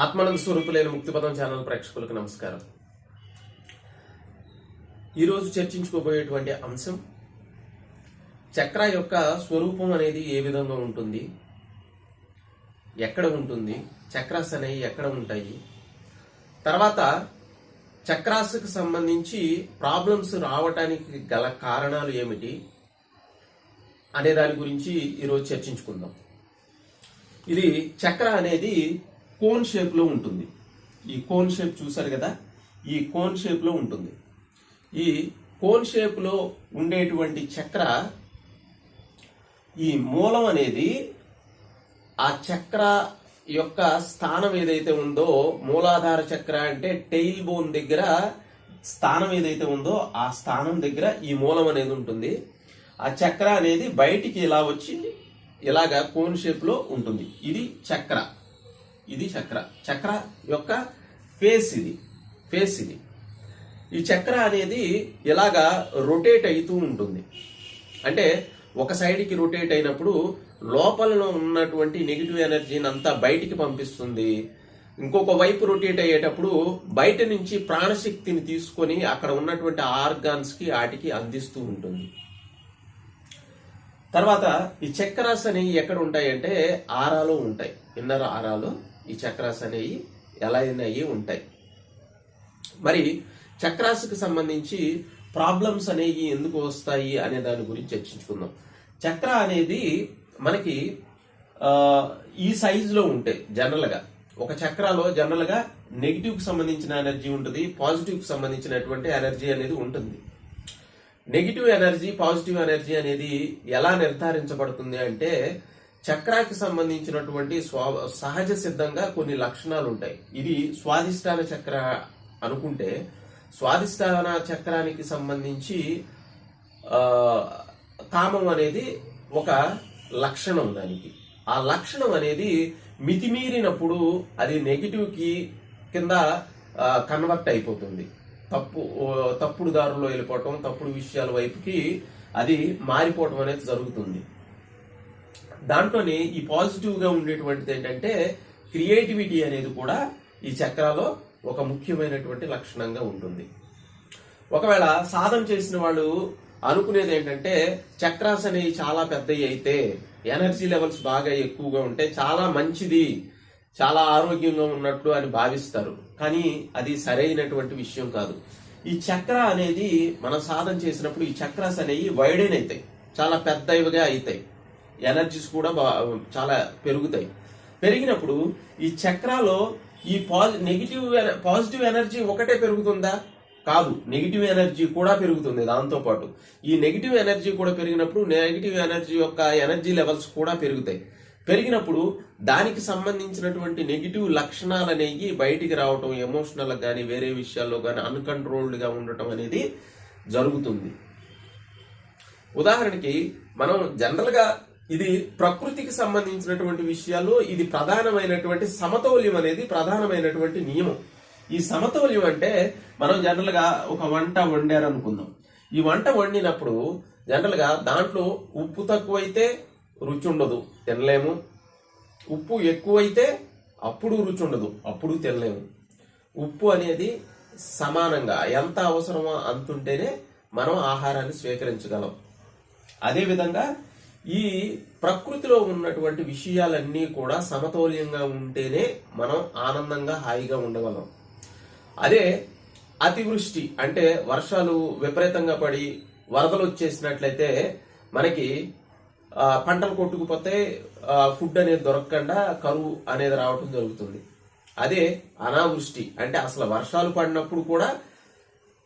ఆత్మానంద స్వరూపులైన ముక్తిపదం channel ప్రేక్షకులకు నమస్కారం. ఈరోజు చర్చించుకోబోయేటువంటి అంశం చక్ర యొక్క స్వరూపం అనేది ఏ విధంగా ఉంటుంది ఎక్కడ ఉంటుంది చక్రాస్ అనేవి ఎక్కడ ఉంటాయి తర్వాత చక్రాస్కు సంబంధించి ప్రాబ్లమ్స్ రావటానికి గల కారణాలు ఏమిటి అనే దాని గురించి ఈరోజు చర్చించుకుందాం. ఇది చక్ర అనేది కోన్ షేప్లో ఉంటుంది. ఈ కోన్ షేప్ చూశారు కదా? ఈ కోన్ షేప్లో ఉంటుంది. ఈ కోన్ షేప్లో ఉండేటువంటి చక్ర ఈ మూలం అనేది ఆ చక్ర యొక్క స్థానం ఏదైతే ఉందో మూలాధార చక్ర అంటే టెయిల్ బోన్ దగ్గర స్థానం ఏదైతే ఉందో ఆ స్థానం దగ్గర ఈ మూలం అనేది ఉంటుంది. ఆ చక్ర అనేది బయటికి ఇలా వచ్చి ఇలాగా కోన్ షేప్లో ఉంటుంది. ఇది చక్ర. ఇది చక్ర. చక్ర యొక్క ఫేస్ ఇది. ఫేస్ ఇది. ఈ చక్ర అనేది ఇలాగా రొటేట్ అవుతూ ఉంటుంది. అంటే ఒక సైడ్కి రొటేట్ అయినప్పుడు లోపల ఉన్నటువంటి నెగిటివ్ ఎనర్జీని అంతా బయటికి పంపిస్తుంది. ఇంకొక వైపు రొటేట్ అయ్యేటప్పుడు బయట నుంచి ప్రాణశక్తిని తీసుకొని అక్కడ ఉన్నటువంటి ఆర్గాన్స్కి వాటికి అందిస్తూ ఉంటుంది. తర్వాత ఈ చక్రాస్ అనేవి ఎక్కడ ఉంటాయంటే ఆరాలో ఉంటాయి. ఇన్నర్ ఆరాలో ఈ చక్రాస్ అనేవి ఎలా అయినాయి ఉంటాయి. మరి చక్రాస్కి సంబంధించి ప్రాబ్లమ్స్ అనేవి ఎందుకు వస్తాయి అనే దాని గురించి చర్చించుకుందాం. చక్ర అనేది మనకి ఈ సైజులో ఉంటాయి జనరల్గా ఒక చక్రాలో జనరల్గా నెగిటివ్కి సంబంధించిన ఎనర్జీ ఉంటుంది పాజిటివ్కి సంబంధించినటువంటి ఎనర్జీ అనేది ఉంటుంది. నెగిటివ్ ఎనర్జీ పాజిటివ్ ఎనర్జీ అనేది ఎలా నిర్ధారించబడుతుంది అంటే చక్రాకి సంబంధించినటువంటి స్వా సహజ సిద్ధంగా కొన్ని లక్షణాలు ఉంటాయి. ఇది స్వాదిష్టాన చక్ర అనుకుంటే స్వాధిష్టాన చక్రానికి సంబంధించి కామం అనేది ఒక లక్షణం దానికి. ఆ లక్షణం అనేది మితిమీరినప్పుడు అది నెగిటివ్కి కింద కన్వర్ట్ అయిపోతుంది. తప్పు తప్పుడు దారుల్లో వెళ్ళిపోవటం తప్పుడు విషయాల వైపుకి అది మారిపోవటం అనేది జరుగుతుంది. దాంట్లోనే ఈ పాజిటివ్గా ఉండేటువంటిది ఏంటంటే క్రియేటివిటీ అనేది కూడా ఈ చక్రాలో ఒక ముఖ్యమైనటువంటి లక్షణంగా ఉంటుంది. ఒకవేళ సాధన చేసిన వాళ్ళు అనుకునేది ఏంటంటే చక్రాస్ అనేవి చాలా పెద్దవి అయితే ఎనర్జీ లెవెల్స్ బాగా ఎక్కువగా ఉంటే చాలా మంచిది చాలా ఆరోగ్యంగా ఉన్నట్లు అని భావిస్తారు. కానీ అది సరైనటువంటి విషయం కాదు. ఈ చక్ర అనేది మనం సాధన చేసినప్పుడు ఈ చక్రాస్ అనేవి వైడెన్ అవుతాయి చాలా పెద్దవిగా అవుతాయి ఎనర్జీస్ కూడా చాలా పెరుగుతాయి. పెరిగినప్పుడు ఈ చక్రాలో ఈ పాజి నెగిటివ్ పాజిటివ్ ఎనర్జీ ఒకటే పెరుగుతుందా? కాదు నెగిటివ్ ఎనర్జీ కూడా పెరుగుతుంది దాంతో పాటు. ఈ నెగిటివ్ ఎనర్జీ కూడా పెరిగినప్పుడు నెగిటివ్ ఎనర్జీ యొక్క ఎనర్జీ లెవెల్స్ కూడా పెరుగుతాయి. పెరిగినప్పుడు దానికి సంబంధించినటువంటి నెగిటివ్ లక్షణాలు అనేవి బయటికి రావటం ఎమోషనల్ కానీ వేరే విషయాల్లో కానీ అన్కంట్రోల్డ్గా ఉండటం అనేది జరుగుతుంది. ఉదాహరణకి మనం జనరల్గా ఇది ప్రకృతికి సంబంధించినటువంటి విషయాల్లో ఇది ప్రధానమైనటువంటి సమతౌల్యం అనేది ప్రధానమైనటువంటి నియమం. ఈ సమతౌల్యం అంటే మనం జనరల్గా ఒక వంట వండారు అనుకుందాం ఈ వంట వండినప్పుడు జనరల్గా దాంట్లో ఉప్పు తక్కువైతే రుచి ఉండదు తినలేము. ఉప్పు ఎక్కువైతే అప్పుడు రుచి ఉండదు అప్పుడు తినలేము. ఉప్పు అనేది సమానంగా ఎంత అవసరమో అంతుంటేనే మనం ఆహారాన్ని స్వీకరించగలం. అదేవిధంగా ఈ ప్రకృతిలో ఉన్నటువంటి విషయాలన్నీ కూడా సమతౌల్యంగా ఉంటేనే మనం ఆనందంగా హాయిగా ఉండగలం. అదే అతివృష్టి అంటే వర్షాలు విపరీతంగా పడి వరదలు వచ్చేసినట్లయితే మనకి పంటలు కొట్టుకుపోతే ఫుడ్ అనేది దొరకకుండా కరువు అనేది రావటం జరుగుతుంది. అదే అనావృష్టి అంటే అసలు వర్షాలు పడినప్పుడు కూడా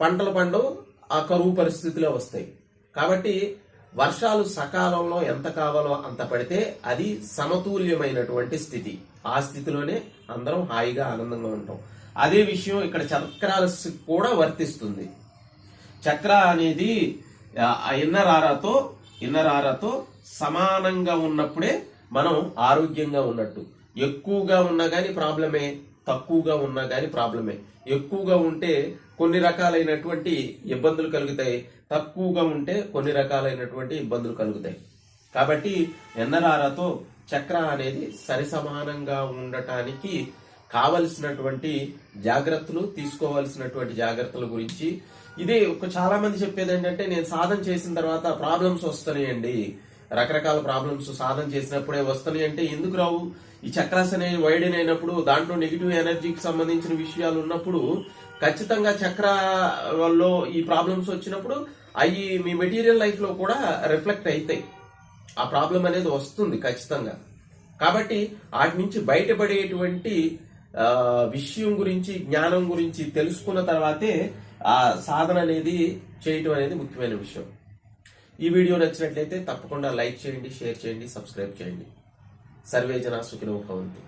పంటలు పండవు ఆ కరువు పరిస్థితిలో వస్తాయి. కాబట్టి వర్షాలు సకాలంలో ఎంత కావాలో అంత పడితే అది సమతుల్యమైనటువంటి స్థితి. ఆ స్థితిలోనే అందరం హాయిగా ఆనందంగా ఉంటాం. అదే విషయం ఇక్కడ చక్రాల కూడా వర్తిస్తుంది. చక్ర అనేది ఆ ఇన్నర్ ఆరాతో ఇన్నర్ ఆరాతో సమానంగా ఉన్నప్పుడే మనం ఆరోగ్యంగా ఉన్నట్టు. ఎక్కువగా ఉన్నా కానీ ప్రాబ్లమే. తక్కువగా ఉన్నా కానీ ప్రాబ్లమే. ఎక్కువగా ఉంటే కొన్ని రకాలైనటువంటి ఇబ్బందులు కలుగుతాయి. తక్కువగా ఉంటే కొన్ని రకాలైనటువంటి ఇబ్బందులు కలుగుతాయి. కాబట్టి ఎన్నరారాతో చక్ర అనేది సరిసమానంగా ఉండటానికి కావలసినటువంటి జాగ్రత్తలు తీసుకోవాల్సినటువంటి జాగ్రత్తల గురించి. ఇదే ఒక చాలా మంది చెప్పేది ఏంటంటే నేను సాధన చేసిన తర్వాత ప్రాబ్లమ్స్ వస్తున్నాయండి. రకరకాల ప్రాబ్లమ్స్ సాధన చేసినప్పుడే వస్తున్నాయి అంటే ఎందుకు రావు? ఈ చక్రాస్ అనేవి వైడెన్ అయినప్పుడు దాంట్లో నెగిటివ్ ఎనర్జీకి సంబంధించిన విషయాలు ఉన్నప్పుడు ఖచ్చితంగా చక్రాల్లో ఈ ప్రాబ్లమ్స్ వచ్చినప్పుడు అవి మీ మెటీరియల్ లైఫ్లో కూడా రిఫ్లెక్ట్ అవుతాయి ఆ ప్రాబ్లం అనేది వస్తుంది ఖచ్చితంగా. కాబట్టి వాటి నుంచి బయటపడేటువంటి విషయం గురించి జ్ఞానం గురించి తెలుసుకున్న తర్వాతే ఆ సాధన అనేది చేయటం అనేది ముఖ్యమైన విషయం. ఈ వీడియో నచ్చినట్లయితే తప్పకుండా లైక్ చేయండి షేర్ చేయండి సబ్స్క్రైబ్ చేయండి. సర్వే జన సుఖినో భవంతు.